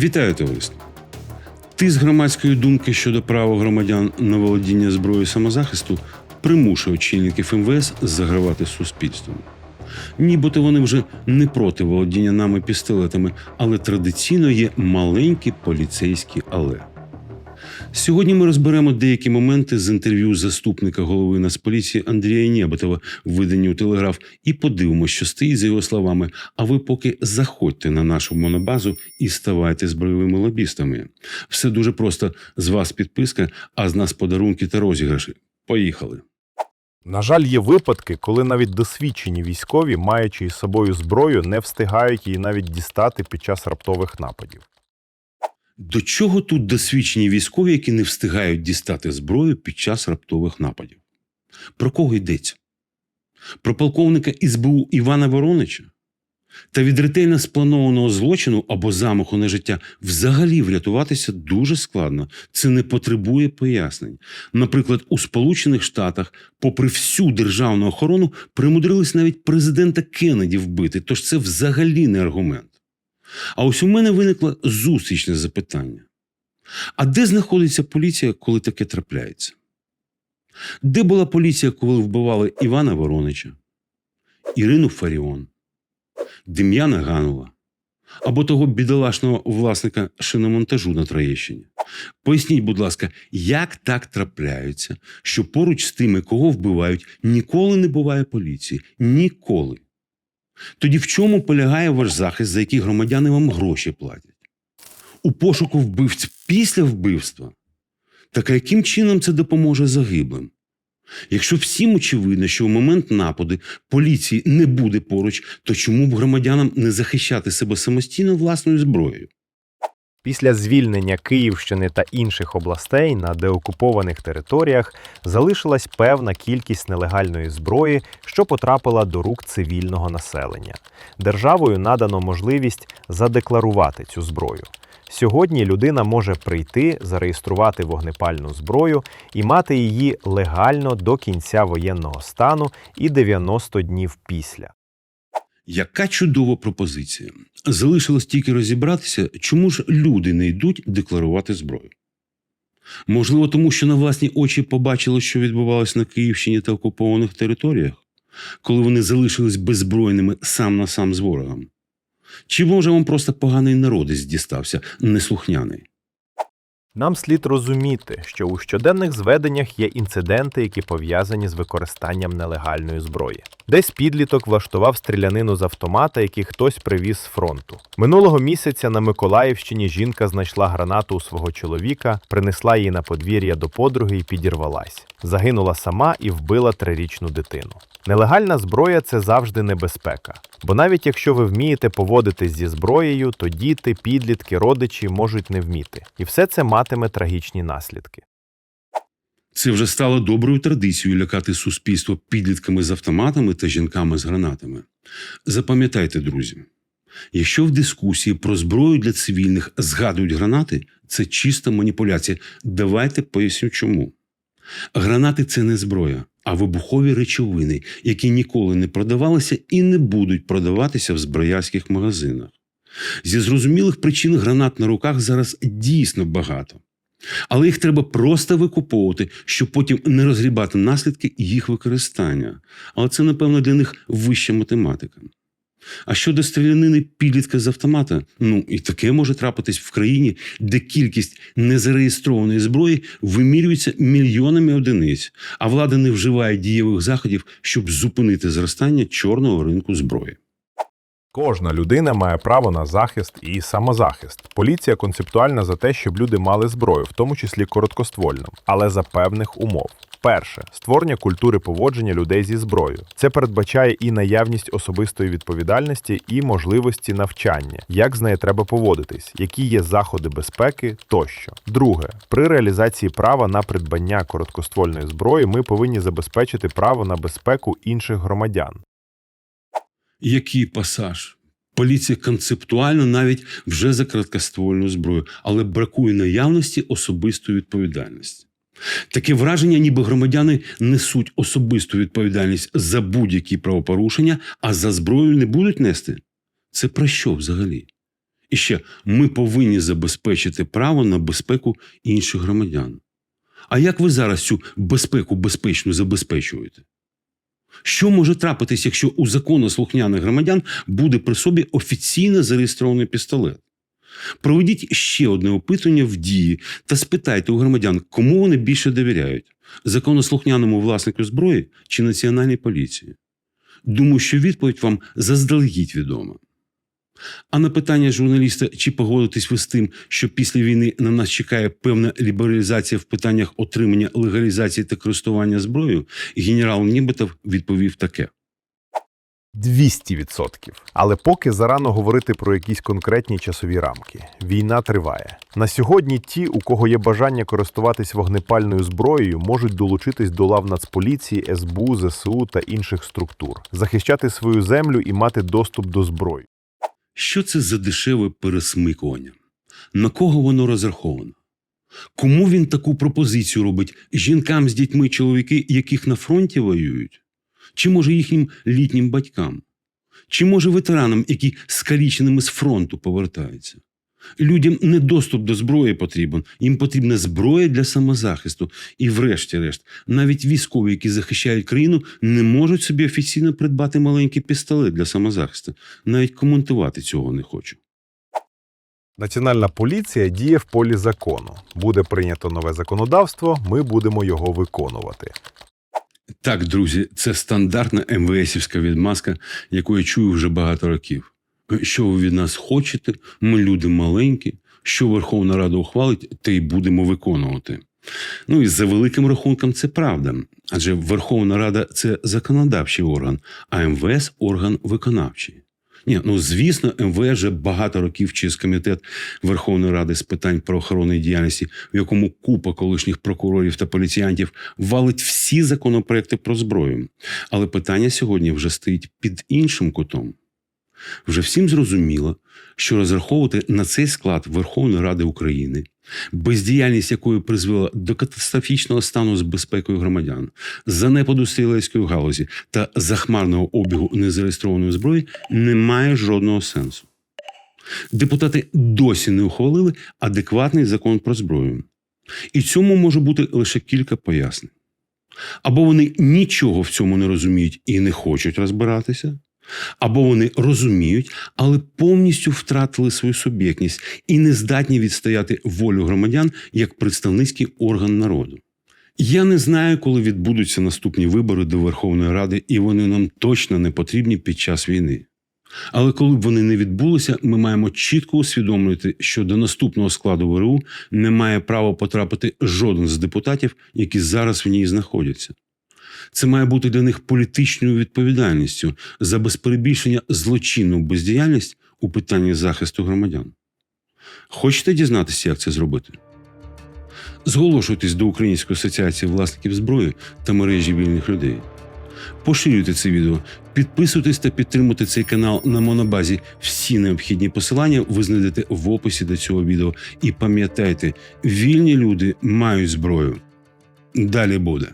Вітаю товариство! Ти з громадської думки щодо права громадян на володіння зброєю самозахисту примушує очільників МВС загравати суспільством. Нібито вони вже не проти володіння нами пістолетами, але традиційно є маленькі поліцейські але. Сьогодні ми розберемо деякі моменти з інтерв'ю заступника голови Нацполіції Андрія Нєбетова в виданні у Телеграф і подивимося, що стоїть за його словами. А ви поки заходьте на нашу монобазу і ставайте збройовими лобістами. Все дуже просто. З вас підписка, а з нас подарунки та розіграші. Поїхали. На жаль, є випадки, коли навіть досвідчені військові, маючи із собою зброю, не встигають її навіть дістати під час раптових нападів. До чого тут досвідчені військові, які не встигають дістати зброю під час раптових нападів? Про кого йдеться? Про полковника СБУ Івана Воронича? Та від ретельно спланованого злочину або замаху на життя взагалі врятуватися дуже складно. Це не потребує пояснень. Наприклад, у Сполучених Штатах, попри всю державну охорону, примудрились навіть президента Кеннеді вбити, тож це взагалі не аргумент. А ось у мене виникло зустрічне запитання: а де знаходиться поліція, коли таке трапляється? Де була поліція, коли вбивали Івана Воронича, Ірину Фаріон, Дем'яна Ганова або того бідолашного власника шиномонтажу на Троєщині? Поясніть, будь ласка, як так трапляється, що поруч з тими, кого вбивають, ніколи не буває поліції? Ніколи. Тоді в чому полягає ваш захист, за який громадяни вам гроші платять? У пошуку вбивць після вбивства? Так а яким чином це допоможе загиблим? Якщо всім очевидно, що в момент нападу поліції не буде поруч, то чому б громадянам не захищати себе самостійно власною зброєю? Після звільнення Київщини та інших областей на деокупованих територіях залишилась певна кількість нелегальної зброї, що потрапила до рук цивільного населення. Державою надано можливість задекларувати цю зброю. Сьогодні людина може прийти, зареєструвати вогнепальну зброю і мати її легально до кінця воєнного стану і 90 днів після. Яка чудова пропозиція. Залишилось тільки розібратися, чому ж люди не йдуть декларувати зброю. Можливо, тому що на власні очі побачили, що відбувалося на Київщині та окупованих територіях, коли вони залишились беззбройними сам на сам з ворогом. Чи може вам просто поганий народець дістався, неслухняний? Нам слід розуміти, що у щоденних зведеннях є інциденти, які пов'язані з використанням нелегальної зброї. Десь підліток влаштував стрілянину з автомата, який хтось привіз з фронту. Минулого місяця на Миколаївщині жінка знайшла гранату у свого чоловіка, принесла її на подвір'я до подруги і підірвалась. Загинула сама і вбила трирічну дитину. Нелегальна зброя це завжди небезпека. Бо навіть якщо ви вмієте поводитись зі зброєю, то діти, підлітки, родичі можуть не вміти. І все це матиме трагічні наслідки. Це вже стало доброю традицією лякати суспільство підлітками з автоматами та жінками з гранатами. Запам'ятайте, друзі, якщо в дискусії про зброю для цивільних згадують гранати, це чиста маніпуляція. Давайте поясню чому. Гранати це не зброя, а вибухові речовини, які ніколи не продавалися і не будуть продаватися в зброярських магазинах. Зі зрозумілих причин гранат на руках зараз дійсно багато. Але їх треба просто викуповувати, щоб потім не розгрібати наслідки їх використання. Але це, напевно, для них вища математика. А щодо стрілянини підлітка з автомата, ну і таке може трапитись в країні, де кількість незареєстрованої зброї вимірюється мільйонами одиниць, а влада не вживає дієвих заходів, щоб зупинити зростання чорного ринку зброї. Кожна людина має право на захист і самозахист. Поліція концептуальна за те, щоб люди мали зброю, в тому числі короткоствольну, але за певних умов. Перше створення культури поводження людей зі зброєю. Це передбачає і наявність особистої відповідальності, і можливості навчання, як з нею треба поводитись, які є заходи безпеки тощо. Друге, при реалізації права на придбання короткоствольної зброї ми повинні забезпечити право на безпеку інших громадян. Який пасаж? Поліція концептуально навіть вже за короткоствольну зброю, але бракує наявності особистої відповідальності. Таке враження, ніби громадяни несуть особисту відповідальність за будь-які правопорушення, а за зброю не будуть нести. Це про що взагалі? І ще ми повинні забезпечити право на безпеку інших громадян. А як ви зараз цю безпеку безпечно забезпечуєте? Що може трапитись, якщо у законослухняних громадян буде при собі офіційно зареєстрований пістолет? Проведіть ще одне опитування в дії та спитайте у громадян, кому вони більше довіряють законослухняному власнику зброї чи національній поліції. Думаю, що відповідь вам заздалегідь відома. А на питання журналіста, чи погодитесь ви з тим, що після війни на нас чекає певна лібералізація в питаннях отримання легалізації та користування зброєю, генерал Нібетов відповів таке. 200%. Але поки зарано говорити про якісь конкретні часові рамки. Війна триває. На сьогодні ті, у кого є бажання користуватись вогнепальною зброєю, можуть долучитись до лав Нацполіції, СБУ, ЗСУ та інших структур, захищати свою землю і мати доступ до зброї. Що це за дешеве пересмикування? На кого воно розраховано? Кому він таку пропозицію робить жінкам з дітьми чоловіки, яких на фронті воюють? Чи може їхнім літнім батькам? Чи може ветеранам, які скаліченими з фронту повертаються? Людям не доступ до зброї потрібен, їм потрібна зброя для самозахисту. І, врешті-решт, навіть військові, які захищають країну, не можуть собі офіційно придбати маленький пістолет для самозахисту. Навіть коментувати цього не хочу. Національна поліція діє в полі закону. Буде прийнято нове законодавство, ми будемо його виконувати. Так, друзі, це стандартна МВСівська відмазка, яку я чую вже багато років. Що ви від нас хочете? Ми люди маленькі. Що Верховна Рада ухвалить, те й будемо виконувати. Ну і за великим рахунком це правда. Адже Верховна Рада це законодавчий орган, а МВС орган виконавчий. Ні, ну звісно, МВС вже багато років через комітет Верховної Ради з питань правоохоронної діяльності, в якому купа колишніх прокурорів та поліціянтів валить всі законопроекти про зброю. Але питання сьогодні вже стоїть під іншим кутом. Вже всім зрозуміло, що розраховувати на цей склад Верховної Ради України, бездіяльність якої призвела до катастрофічного стану з безпекою громадян, занепаду стрілецької галузі та захмарного обігу незареєстрованої зброї, не має жодного сенсу. Депутати досі не ухвалили адекватний закон про зброю. І цьому може бути лише кілька пояснень. Або вони нічого в цьому не розуміють і не хочуть розбиратися, або вони розуміють, але повністю втратили свою суб'єктність і не здатні відстояти волю громадян як представницький орган народу. Я не знаю, коли відбудуться наступні вибори до Верховної Ради, і вони нам точно не потрібні під час війни. Але коли б вони не відбулися, ми маємо чітко усвідомлювати, що до наступного складу ВРУ не має права потрапити жоден з депутатів, які зараз в ній знаходяться. Це має бути для них політичною відповідальністю за безперебільшення злочинну бездіяльність у питанні захисту громадян. Хочете дізнатися, як це зробити? Зголошуйтесь до Української асоціації власників зброї та мережі вільних людей. Поширюйте це відео, підписуйтесь та підтримуйте цей канал на монобазі. Всі необхідні посилання ви знайдете в описі до цього відео. І пам'ятайте, вільні люди мають зброю. Далі буде.